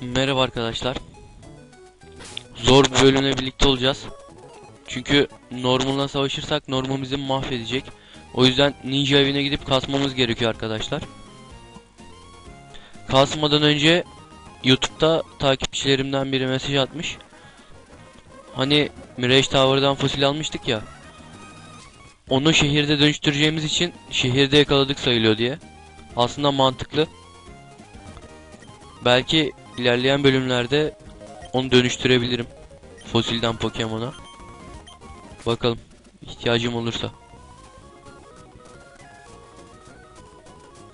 Merhaba arkadaşlar. Zor bir bölümle birlikte olacağız. Çünkü Norman'la savaşırsak Norman bizi mahvedecek. O yüzden ninja evine gidip kasmamız gerekiyor arkadaşlar. Kasmadan önce YouTube'da takipçilerimden biri mesaj atmış. Hani Mirage Tower'dan fosil almıştık ya. Onu şehirde dönüştüreceğimiz için şehirde yakaladık sayılıyor diye. Aslında mantıklı. Belki ilerleyen bölümlerde onu dönüştürebilirim. Fosilden Pokemon'a. Bakalım. ihtiyacım olursa.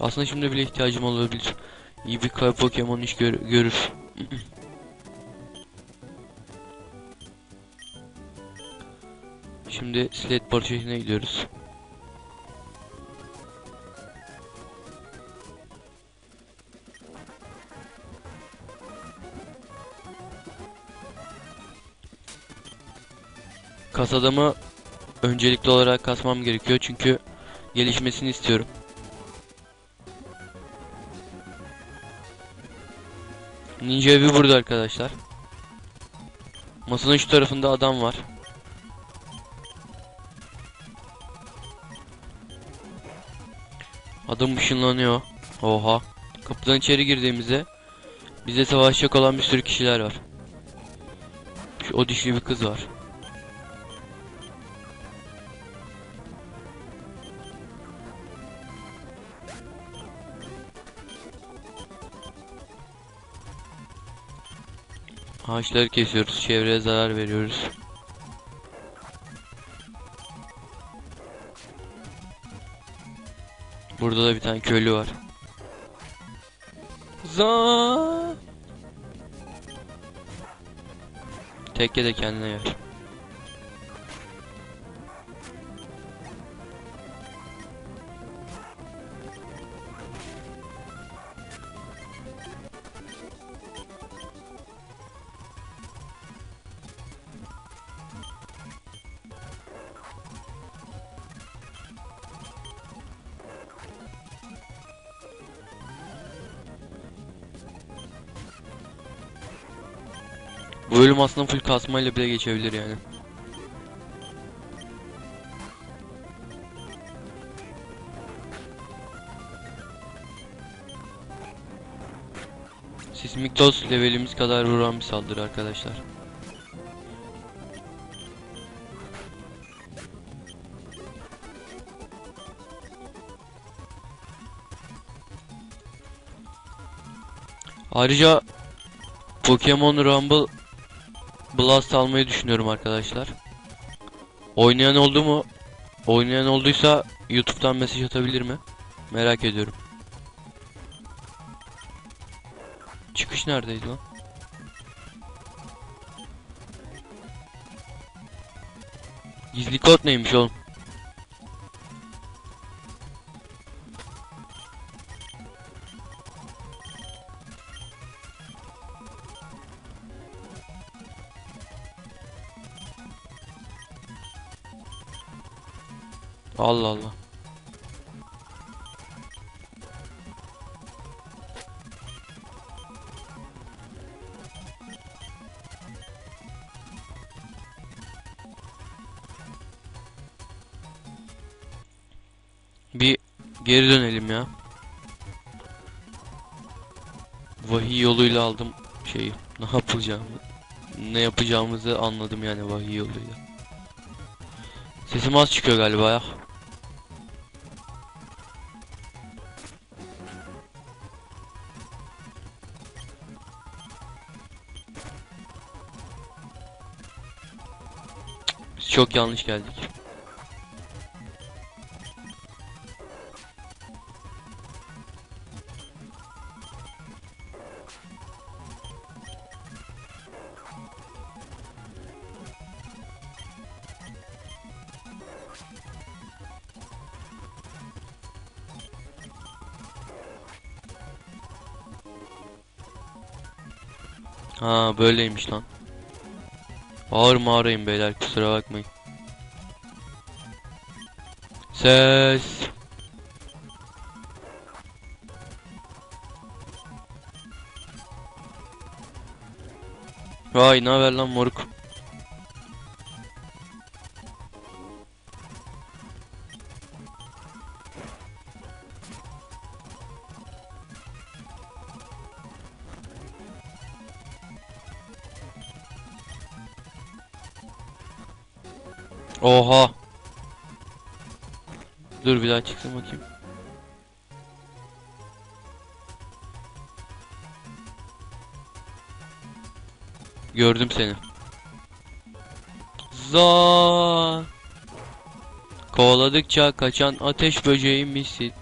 Aslında şimdi bile ihtiyacım olabilir. İyi bir kay Pokemon iş gör görür. Şimdi Slate parçasına gidiyoruz. Kasadamı öncelikli olarak kasmam gerekiyor çünkü gelişmesini istiyorum. Ninja evi burada arkadaşlar. Masanın şu tarafında adam var. Adam ışınlanıyor. Oha. Kapıdan içeri girdiğimizde bize savaşacak olan bir sürü kişiler var. Şu o dişli bir kız var. Ağaçları kesiyoruz, çevreye zarar veriyoruz. Burada da bir tane köylü var. Za. Tekke de kendine yer. Bu bölüm aslında full kasmayla bile geçebilir yani. Sismik toz levelimiz kadar vuran bir saldırı arkadaşlar. Ayrıca Pokemon Rumble Blast almayı düşünüyorum arkadaşlar. Oynayan oldu mu? Oynayan olduysa YouTube'dan mesaj atabilir mi? Merak ediyorum. Çıkış neredeydi lan? Gizli kod neymiş oğlum? Allah Allah. Bir geri dönelim ya. Vahiy yoluyla aldım şeyi. Ne yapacağımı, ne yapacağımızı anladım yani vahiy yoluyla. Sesim az çıkıyor galiba ya. Çok yanlış geldik. Ha böyleymiş lan. Ağır mağarayım beyler kusura bakmayın. Ses. Vay ne haber lan moruk. Oha. Dur bir daha çıksın bakayım. Gördüm seni. Za. Kovaladıkça kaçan ateş böceği misin?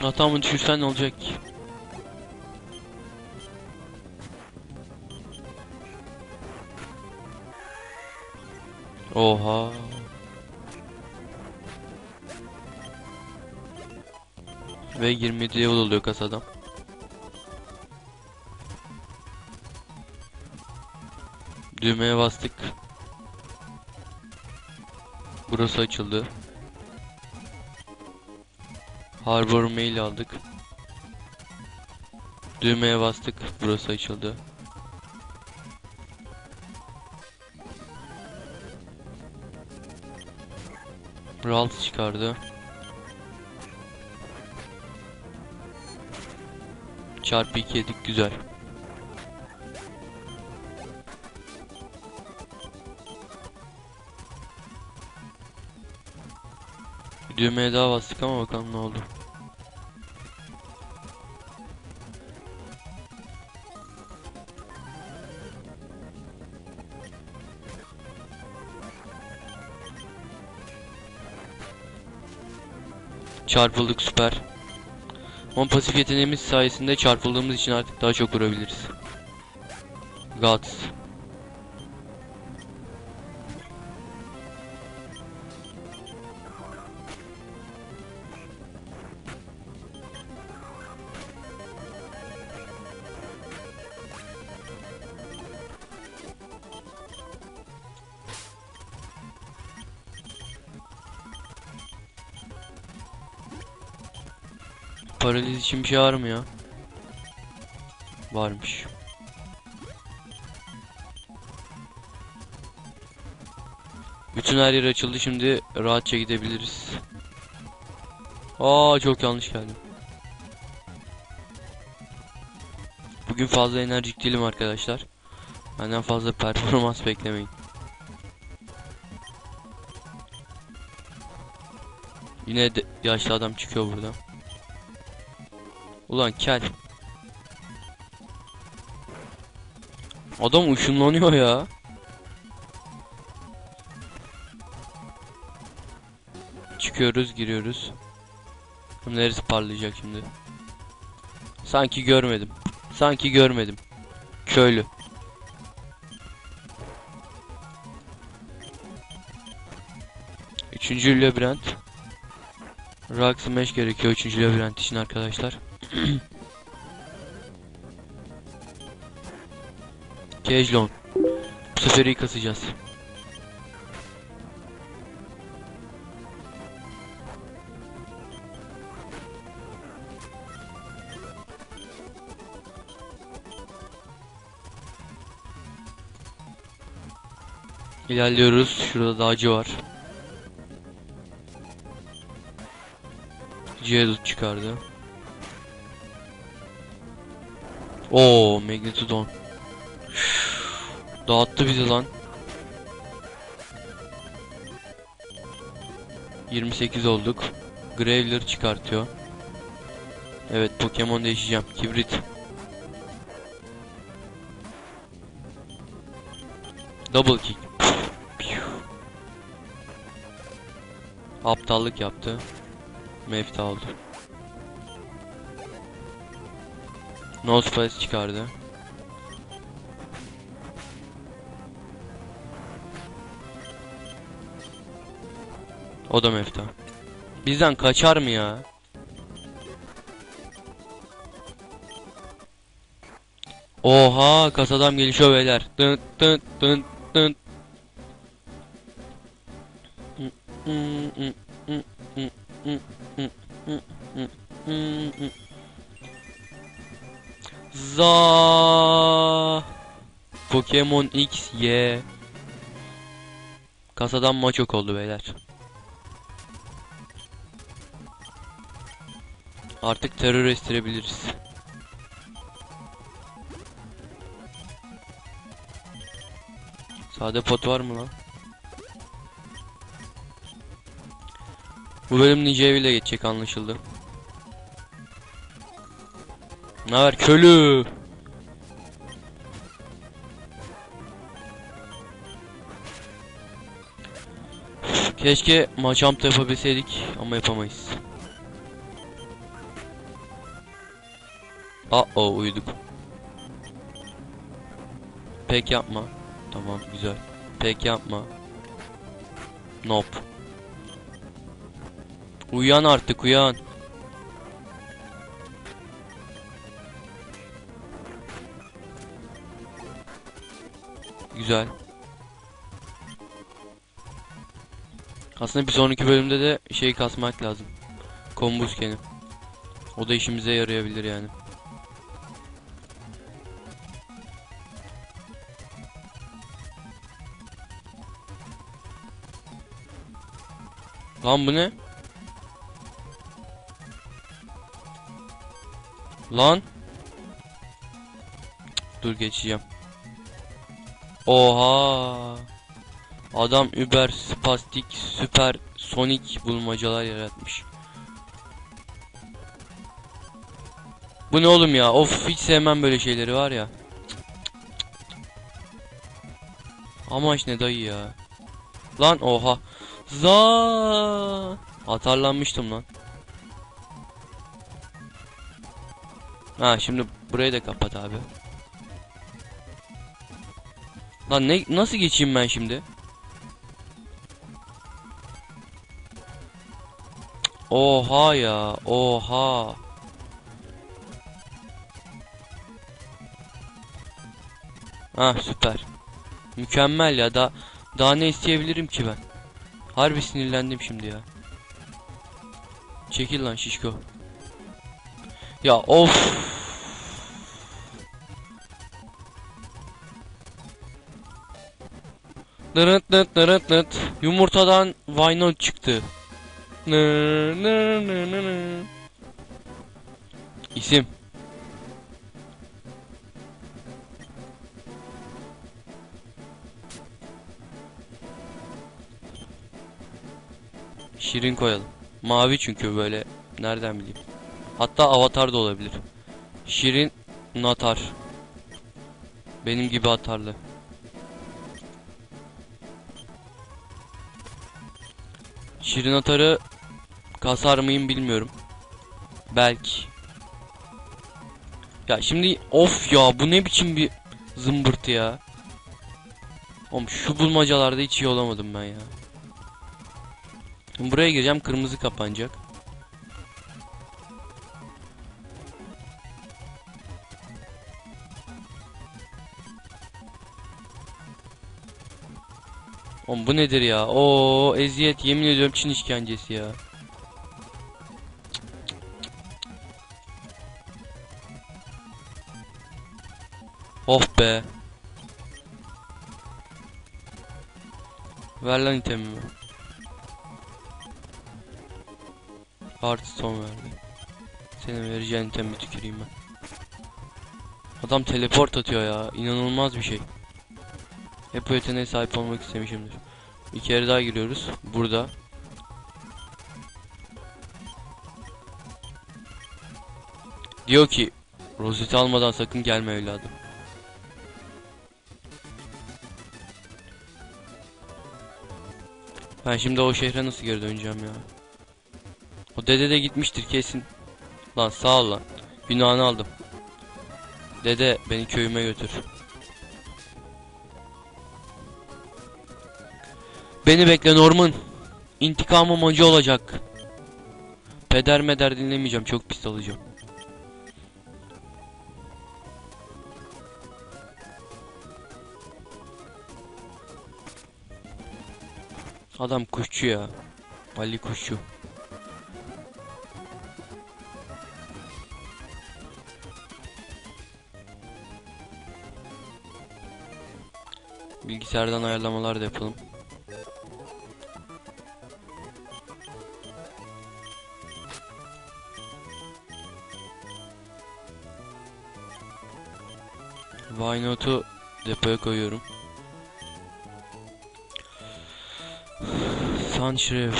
Hatamı düşürsen ne olacak? Oha. Ve 27 level oluyor kasadan. Düğmeye bastık. Burası açıldı. Harbor mail aldık. Düğmeye bastık. Burası açıldı. Ralt çıkardı. Çarpı 2 yedik güzel. Düğmeye daha bastık ama bakalım ne oldu. Çarpıldık süper. On pasif yeteneğimiz sayesinde çarpıldığımız için artık daha çok vurabiliriz. Guts. Paraliz için bir şey var mı ya? Varmış. Bütün her yer açıldı şimdi rahatça gidebiliriz. Aa çok yanlış geldim. Bugün fazla enerjik değilim arkadaşlar. Benden fazla performans beklemeyin. Yine yaşlı adam çıkıyor buradan. Ulan kel. Adam ışınlanıyor ya. Çıkıyoruz, giriyoruz. Neresi parlayacak şimdi? Sanki görmedim. Sanki görmedim. Köylü. Üçüncü labirent. Rock Smash gerekiyor üçüncü labirent için arkadaşlar. Kejlon. Bu sefer iyi kasacağız. İlerliyoruz. Şurada dağcı var. Geodude çıkardı. Oo, Magnetodon. Dağıttı bizi lan. 28 olduk. Graveler çıkartıyor. Evet Pokemon değişeceğim. Kibrit. Double kick. Aptallık yaptı. Mevta oldu. No Space çıkardı. O da mefta. Bizden kaçar mı ya? Oha kasadan gelişiyor beyler. Dın dın dın dın. Za Pokemon X Y Kasadan maç yok oldu beyler. Artık terör estirebiliriz. Sade pot var mı lan? Bu bölüm Nicevi ile geçecek anlaşıldı. Ne haber köylü? Keşke maçamta yapabilseydik ama yapamayız. Aa o uyuduk. Pek yapma. Tamam güzel. Pek yapma. Nope. Uyan artık uyan. Güzel. Aslında bir sonraki bölümde de şey kasmak lazım. Kombuskeni. O da işimize yarayabilir yani. Lan bu ne? Lan. Dur geçeceğim. Oha. Adam über spastik süper sonik bulmacalar yaratmış. Bu ne oğlum ya? Of hiç sevmem böyle şeyleri var ya. Amaç ne dayı ya? Lan oha. Za Atarlanmıştım lan. Ha şimdi burayı da kapat abi. Lan ne nasıl geçeyim ben şimdi? Oha ya, oha. Ha süper. Mükemmel ya da daha ne isteyebilirim ki ben? Harbi sinirlendim şimdi ya. Çekil lan şişko. Ya of. Nırıt nırt nırıt nırt. Yumurtadan Wynot çıktı. İsim. Şirin koyalım. Mavi çünkü böyle. Nereden bileyim. Hatta avatar da olabilir. Şirin Natar. Benim gibi atarlı. Şirin atarı kasar mıyım bilmiyorum. Belki. Ya şimdi of ya bu ne biçim bir zımbırtı ya. Oğlum şu bulmacalarda hiç iyi olamadım ben ya. Buraya gireceğim kırmızı kapanacak. Oğlum bu nedir ya? Oo eziyet yemin ediyorum Çin işkencesi ya. Of be. Ver lan itemimi. Artı son verdi. Senin vereceğin itemi tüküreyim ben. Adam teleport atıyor ya. İnanılmaz bir şey. Hep bu yeteneğe sahip olmak istemişimdir. Bir kere daha giriyoruz. Burada. Diyor ki rozeti almadan sakın gelme evladım. Ben şimdi o şehre nasıl geri döneceğim ya? O dede de gitmiştir kesin. Lan sağ ol lan. Günahını aldım. Dede beni köyüme götür. Beni bekle Norman. intikamım acı olacak. Peder meder dinlemeyeceğim. Çok pis alacağım. Adam kuşçu ya. Ali kuşçu. Bilgisayardan ayarlamalar da yapalım. Winote'u depoya koyuyorum. Sunshrew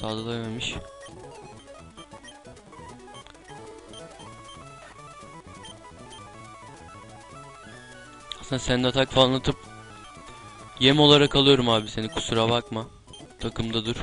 Sağda da yememiş. Aslında senin atak falan atıp yem olarak alıyorum abi seni kusura bakma. Takımda dur.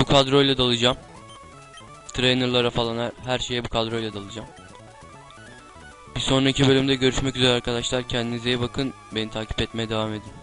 Bu kadroyla dalacağım. Trainerlara falan her, her şeye bu kadroyla dalacağım. Bir sonraki bölümde görüşmek üzere arkadaşlar. Kendinize iyi bakın. Beni takip etmeye devam edin.